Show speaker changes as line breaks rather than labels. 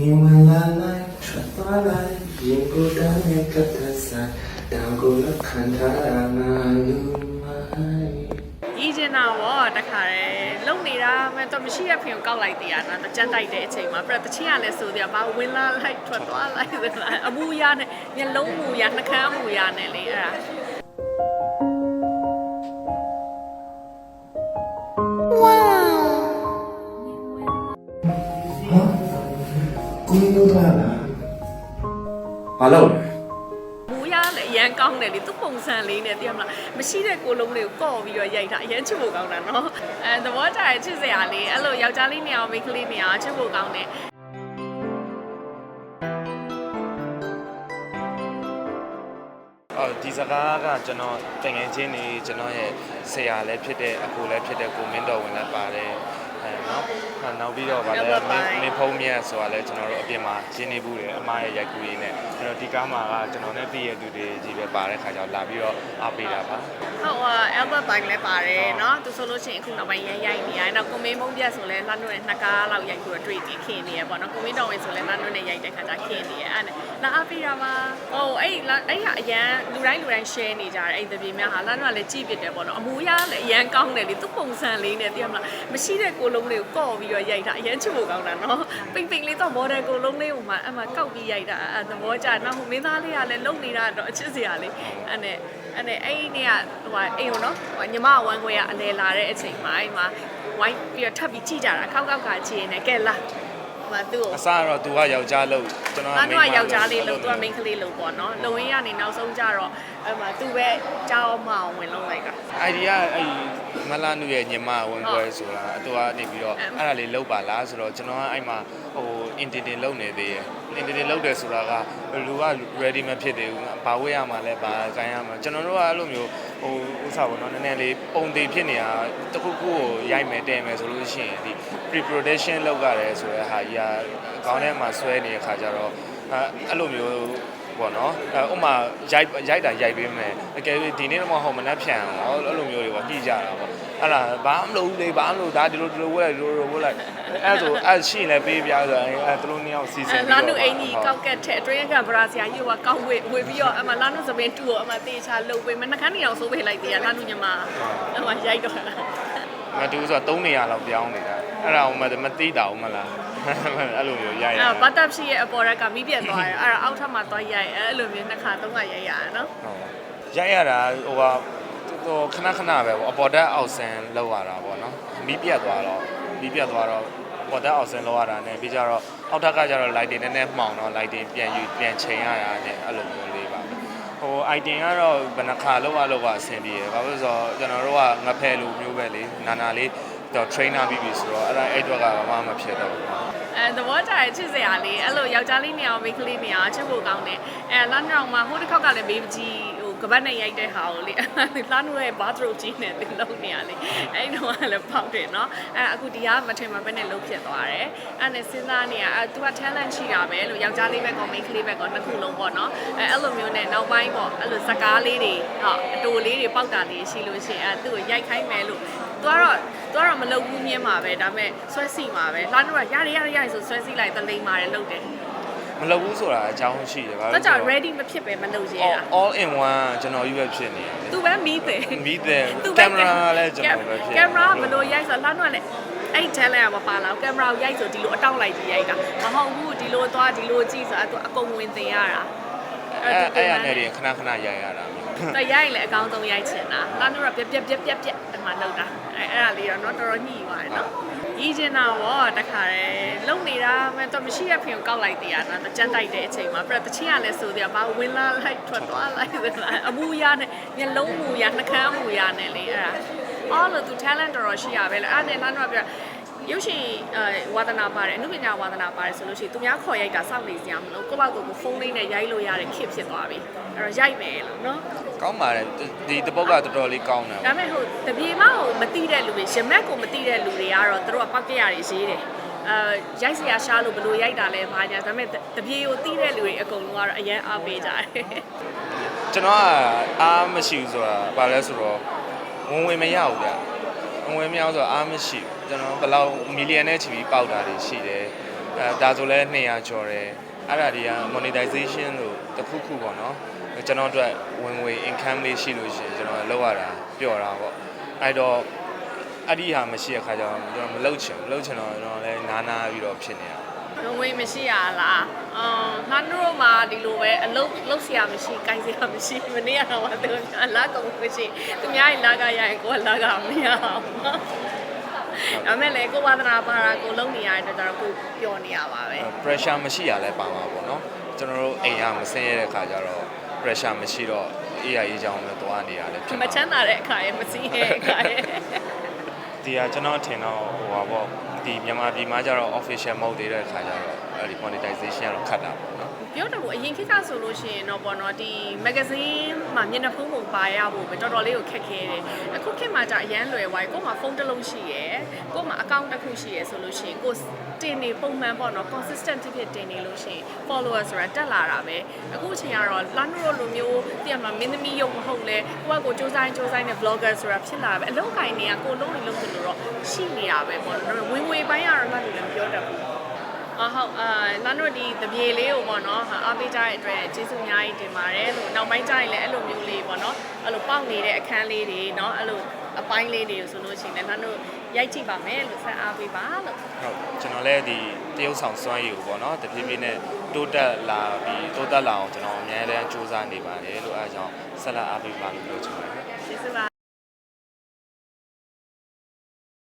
မြေမလာလိုက်ထွက်သွားလိုက်ရင်ကိုယ်တန်းနဲ့ကပ်သက်ဆို
င်
တောင်ကိုလက်
ခံထားတာငါ
လူ
မို
င
်းဤကျင်တာဘောတခါတည်းလုံနေတာမတော်မရှိရဖင်ကိုကောက်လိုက်သေးရတာတကြက်တိုက်တဲ့အချိန်မှာပြတချင်ရလဲဆိုသေးဘာဝင်လာလိုက်ထွက်သွားလိုက်အမူရနဲ့မျက်လုံးမူရနှာခမ်းမူရနဲ့လေအဲ့ဒါ
ကိုင်းလို့သွားလားဘာလို့လဲ
မူအရာလည်းအရန်ကောင်းတယ်လေသူ့ပုံစံလေးနဲ့သိရမလားမရှိတဲ့ကိုလုံးလေးကိုကော့ပြီးတော့ရိုက်တာအရန်ချစ်ဖို့ကောင်းတာနော်အဲသဘောကျရဲ့ချစ်စရာလေးအဲ့လိုယောက်ျားလေးနေအောင်မိန်းကလေးနေအောင်ချစ်ဖို့ကောင်းတယ်
အော်ဒီစကားကကျွန်တော်တငယ်ချင်းနေကျွန်တော်ရဲ့ဆရာလည်းဖြစ်တဲ့အကိုလည်းဖြစ်တဲ့ကိုမင်းတော်ဝင်လည်းပါတယ် အဲနော်အဲနောက်ပြီးတော့ဗာလဲ
နောက်ပါ
မ
ပိုင်း
င်းမင်းဖုံးမြတ်ဆိုတာလည်းကျွန်တော်တို့အပြင်မှာရှင်းနေဘူးတယ်အမားရဲ့ရိုက်ကူးရင်းနဲ့အဲ့တော့ဒီကားမှာကကျွန်တော်နဲ့တည့်ရသူတွေကြီးပဲပါတဲ့ခါကျတော့လာပြီးတော့အားပေးတာပါ
ဟုတ်อ่ะ Albert Bank လည်းပါတယ်เนาะသူဆိုလို့ရှိရင်အခုနောက်ပိုင်းရမ်းရိုက်နေရတယ်။နောက်ကွန်မင်းမုံပြတ်ဆိုလဲလှမ်းလို့နဲ့နှစ်ကားလောက်ရိုက်ပြီးတော့တွေ့တင်ခင်နေရပေါ့နော်။ကွန်မင်းတော်ဝင်ဆိုလဲလှမ်းလို့နဲ့ရိုက်တဲ့ခါကျခင်နေရအဲ့ဒါနဲ့လာအားပေးတာပါ။ဟိုအဲ့လာအဲ့ဟာအရန်လူတိုင်းလူတိုင်း share နေကြတယ်အဲ့ဒီပြေများဟာလှမ်းတော့လည်းကြည့်ပြတယ်ပေါ့နော်။အမူအရာလည်းအရန်ကောင်းတယ်လေသူပုံစံလေးနဲ့သိရမလား။မရှိတဲ့ကို လုံးလေးကိုကော့ပြီးတော့ရိုက်တာအရန်ချစ်ဖို့ကောင်းတာနော်။ပိန်ပိန်လေးတော့ model ကိုလုံးလေးကိုမှအမှကောက်ပြီးရိုက်တာအဲ့သဘောကျနောက်ဟိုမင်းသားလေးကလည်းလုံနေတာတော့အချစ်စရာလေးအဲ့နဲ့အဲ့နဲ့အဲ့ဒီနေ့ကဟိုဟာအိမ်ကိုနော်ဟိုညီမဝမ်းခွဲကအလဲလာတဲ့အချိန်မှာအဲ့မှာဝိုင်းပြီးတော့ထပ်ပြီးကြည့်ကြတာခောက်ခောက်ကကြည့်နေကဲလာဟိုမှာသူ့ကို
အစကတော့ तू ကယောက်ျားလို့ကျွန်တော်က
အ
မိ
နု
န်း
က
မ
ယောက်ျားလေးလို့သူကမိန်းကလေးလို့ပေါ့နော်လုံရင်းကနေနောက်ဆုံးကြတော့အဲ့မှာသူပဲကြောင်းမအောင်ဝင်လုံး လိုက်တာ
အိုင်ဒီယာအဲ့မလာနုရဲ့ညီမဝင်ခွဲဆိုတာအတူကနေပြီးတော့အဲ့ဒါလေးလောက်ပါလားဆိုတော့ကျွန်တော်ကအဲ့မှာဟိုအင်တင်တင်လုံနေသေးရဲ့အင်တင်တင်လုံတယ်ဆိုတာကလူက ready မဖြစ်သေးဘူးဘာဝေးရမှာလဲဘာကိုင်းရမှာကျွန်တော်တို့ကအဲ့လိုမျိုးဟိုဥစားပေါ့နော်နည်းနည်းလေးပုံသေးဖြစ်နေတာတခုခုကိုရိုက်မယ်တဲမယ်ဆိုလို့ရှိရင်ဒီ pre production လောက်ရတယ်ဆိုတဲ့ဟာကြီးကအကောင်းထဲမှာဆွဲနေတဲ့ခါကျတော့အဲ့အဲ့လိုမျိုး ပေါ့နော်အဲဥမာရိုက်ရိုက်တာရိုက်ပေးမယ်အကယ်၍ဒီနေ့တော့မဟုတ်မနှက်ဖြန်အောင်အဲ့လိုမျိုးတွေပေါ့ညှိကြတာပေါ့အဲ့ဒါဘာမှမလုပ်ဘူးလေဘာမှမလုပ်ဒါဒီလိုဒီလိုဝက်လိုက်ဒီလိုဒီလိုဝက်လိုက်အဲ့ဆိုအဲ့ရှိရင်လည်းပေးပြဆိုရင်အဲ့သူတို့နှစ်ယောက်စီစဉ်
အဲ
ပြီး
လာ
တော့
နုအင်ကြီးကောက်ကက်ထက်အတွင်းကဗရာစီယာယူကကောက်ဝေဝေပြီးတော့အမလာနုသပင်တူကိုအမတေချာလှုပ်ပေးမနှခမ်းနေအောင်ဆိုးပေးလိုက်သေးရလာနုညီမအမရိုက်တော့တာ
မတူဆိုတော့3နေရာလောက်ပြောင်းနေတာအဲ့ဒါဟိုမမသိတာဟုတ်မလား အဲ့လိုမျိုးရိုက်ရ
အဲ့ဘတ်တပ်ရှိရဲ့အပေါ်ရက်ကမီးပြတ်သွားတယ်အဲ့ဒါအောက်ထပ်မှာသွားရိုက်အဲ့လိုမျိုးနှစ်ခါသုံးခါရိုက်ရတာနော်
ရိုက်ရတာဟိုဟာဟိုခဏခဏပဲပေါ့အပေါ်တက်အောက်ဆန်လောက်ရတာပေါ့နော်မီးပြတ်သွားတော့မီးပြတ်သွားတော့ပေါ်တက်အောက်ဆန်လောက်ရတာ ਨੇ ပြီးကြတော့အောက်ထပ်ကကြတော့ lighting နည်းနည်းမှောင်တော့ lighting ပြန်ယူပြန်ချိန်ရတာ ਨੇ အဲ့လိုမျိုးလေးပါပဲဟို item ကတော့ဘယ်နှခါလောက်ရလောက်ကအဆင်ပြေတယ်ဘာလို့လဲဆိုတော့ကျွန်တော်တို့ကငဖယ်လိုမျိုးပဲလေနာနာလေး တော့ trainer ပြီးပြီဆိုတော့အဲ့ဒါအဲ့အတွက်ကဘာမှမဖြစ်တော့ဘူး
အဲသဘောကျရဲ့ချစ်စရာလေးအဲ့လိုယောက်ျားလေးနေအောင်မိန်းကလေးနေအောင်ချစ်ဖို့ကောင်းတယ်အဲလမ်းကြောင်မှာဟိုတစ်ခေါက်ကလည်းဘေးကြီးဟို ကပတ်နဲ့ရိုက်တဲ့ဟာကိုလေလမ်းတို့ရဲ့ဘာသရိုကြီးနဲ့တင်လုံးနေရလေအဲ့တော့ကလည်းပေါက်တယ်နော်အဲအခုဒီကမထင်မှပဲနဲ့လုံးဖြစ်သွားတယ်အဲ့နဲ့စဉ်းစားနေရအဲ तू က talent ရှိတာပဲလို့ယောက်ျားလေးပဲကောမိန်းကလေးပဲကောနှစ်ခုလုံးပေါ့နော်အဲအဲ့လိုမျိုးနဲ့နောက်ပိုင်းပေါ့အဲ့လိုစကားလေးတွေဟုတ်အတူလေးတွေပေါက်တာလေးရှိလို့ရှိရင်အဲသူ့ကိုရိုက်ခိုင်းမယ်လို့သူကတော့သူကတော့မလုပ်ဘူးမြင်မှာပဲဒါပေမဲ့ဆွဲစီမှာပဲလှမ်းတော့ရရရရဆိုဆွဲစီလိုက်တလိမ့်ပါတယ်လုပ်တယ်
မလုပ်ဘူးဆိုတာအကြောင်းရှိတယ်ဘာ။လို့
တော့ကြောင့် ready မဖြစ်ပဲမလုပ်ရဲတာ
all in one ကျွန်တော်ကြီးပဲဖြစ်နေတယ်။
तू ပဲမီးတယ်
မီးတဲ့
သူ
ကင်မရာလည်းကျွန်တော်ပဲဖြစ်
ကင်မရာဘယ်လိုရိုက်ဆိုလှမ်းတော့လေအဲ့ talent ကမပါလာဘူးကင်မရာကိုရိုက်ဆိုဒီလိုအတောင့်လိုက်ကြီးရိုက်တာမဟုတ်ဘူးဒီလိုသွားဒီလိုကြည့်ဆိုအဲ့ तू အကုန်ဝင်သင်ရတာ
အဲ့အဲ့ရနေတယ်ခဏခဏရိုက်ရတာမျိုး
တော့ရိုက်လေအကောင်းဆုံးရိုက်ချင်တာလှမ်းတော့ပြက်ပြက်ပြက်ပြက်ပြက်အမှလောက်တာအဲ့အဲ့ဒါလေးတော့တော့တော်တော်ညှိသွားတယ်နော်ကြီးချင်တာပေါ့တခါတည်းလုံနေတာမဲ့တော့မရှိရဖင်ကိုကောက်လိုက်သေးရနော်ကြက်တိုက်တဲ့အချိန်မှာပြတချင်းကလည်းဆိုသေးတာဘာဝင်လာလိုက်ထွက်သွားလိုက်ဆိုတာအမူအရာနဲ့မျက်လုံးမူအရာနှကန်းမူအရာနဲ့လေအဲ့ဒါအော်လို့သူ talent တော်တော်ရှိရပဲလေအဲ့ဒါနဲ့နောက်တော့ပြ ရုပ်ရှင်အဲဝါသနာပါတယ်အနုပညာဝါသနာပါတယ်ဆိုလို့ရှိရင်သူများခေါ်ရိုက်တာစောင့်နေစရာမလိုကိုယ့်ဘောက်ကိုယ်ဖုန်းလေးနဲ့ရိုက်လို့ရတဲ့ခစ်ဖြစ်သွားပြီအဲ့တော့ရိုက်မယ်လို့နော်
ကောင်းပါတယ်ဒီတပုတ်ကတော်တော်လေးကောင်းတယ်
ဒါပေမဲ့ဟိုတပြေမကိုမတိတဲ့လူတွေရမက်ကိုမတိတဲ့လူတွေကတော့သူတို့ကပောက်ကရတွေရေးတယ်အဲရိုက်စရာရှားလို့ဘလို့ရိုက်တာလဲဘာညာဒါပေမဲ့တပြေကိုတိတဲ့လူတွေအကုန်လုံးကတော့အရန်အားပေးကြတယ်
ကျွန်တော်ကအားမရှိဘူးဆိုတာဘာလဲဆိုတော့ဝင်ဝင်မရဘူးဗျဝင်ဝင်မရဘူးဆိုတော့အားမရှိဘူး ကျွန်တော်ဘယ်လောက်မီလီယံနဲ့ချီပြီးပေါက်တာတွေရှိတယ်ဟအဲဒါဆိုလဲ200ကျော်တယ်အဲ့ဒါတွေက monetization လို့တစ်ခုခုပေါ့နော်ကျွန်တော်အတွက်ဝင်ငွေ income လေးရှိလို့ရှိရင်ကျွန်တော်လောက်ရတာပျော်တာပေါ့အဲ့တော့အဲ့ဒီဟာမရှိတဲ့ခါကျတော့ကျွန်တော်မလုပ်ချင်ဘူးလုပ်ချင်တော့ကျွန်တော်လည်းနားနာပြီးတော့ဖြစ်နေတာ
ငွေမရှိရလားအော်ငါတို့မှာဒီလိုပဲအလုပ်လုပ်စရာမရှိ၊ကိုင်စရာမရှိမနေ့ကတော့သူများလာကုန်မရှိသူများရင်လာကရရင်ကိုကလာကမရအောင် နော်ဒါမဲ့လေကိုဝါသနာပါတာကိုလုံးနေရတဲ့အတွက်ကျတော့ကိုပျော်နေရပါပဲ
pressure မရှိရလဲပါမှာပေါ့နော်ကျွန်တော်တို့အိမ်ကမဆင်းရတဲ့ခါကျတော့ pressure မရှိတော့ AI အကြောင်းပဲသွားနေရတယ်ဖြစ်
မ
မှာ
ချမ်းသာတဲ့အခါရဲ့မစည်းရဲ့အခါရဲ့
ဒီကကျွန်တော်ထင်တော့ဟိုပါပေါ့ဒီမြန်မာပြည်မှာကျတော့ official mode တွေတဲ့ခါကျတော့ အဲဒီ monetization ကတော့ခတ်တာပေါ့နော်
ပြောတယ်လို့အရင်ခေတ်ကဆိုလို့ရှိရင်တော့ပေါ့နော်ဒီမဂ္ဂဇင်းမှာမျက်နှာဖုံးပုံပါရဖို့ပဲတော်တော်လေးကိုခက်ခဲတယ်အခုခေတ်မှာじゃအရန်လွယ်သွားပြီကို့မှာဖုန်းတစ်လုံးရှိရယ်ကို့မှာ account တစ်ခုရှိရယ်ဆိုလို့ရှိရင်ကို့တင်နေပုံမှန်ပေါ့နော် consistent ဖြစ်ဖြစ်တင်နေလို့ရှိရင် follower ဆိုတာတက်လာတာပဲအခုအချိန်ကတော့လမ်းတို့လိုမျိုးတည်မှာမင်းသမီးရုပ်မဟုတ်လဲကိုကကိုစူးစမ်းစူးစမ်းနေ vlogger ဆိုတာဖြစ်လာတာပဲအလုံးကိုင်းနေကကိုလုံးနေလုံးနေလို့တော့ရှိနေတာပဲပေါ့နော်ဝင်ငွေပိုင်းကတော့လည်းလည်းမပြောတတ်ဘူး အဟုတ်အာလမ်းတို့ဒီတပြေလေးကိုပေါ့နော်ဟာအားပေးကြတဲ့အတွက်ကျေးဇူးအများကြီးတင်ပါတယ်လို့နောက်ပိုင်းကျရင်လည်းအဲ့လိုမျိုးလေးပေါ့နော်အဲ့လိုပေါက်နေတဲ့အခန်းလေးတွေเนาะအဲ့လိုအပိုင်းလေးတွေဆိုလို့ရှိရင်လည်းလမ်းတို့ရိုက်ကြည့်ပါမယ်လို့ဆက်အားပေးပါလို့
ဟုတ်ကျွန်တော်လည်းဒီတရုပ်ဆောင်စွမ်းရည်ကိုပေါ့နော်တဖြည်းဖြည်းနဲ့တိုးတက်လာပြီးတိုးတက်လာအောင်ကျွန်တော်အများအားစူးစမ်းနေပါတယ်လို့အဲအကြောင်းဆက်လက်အားပေးပါလို့ပြောချင်ပါတယ်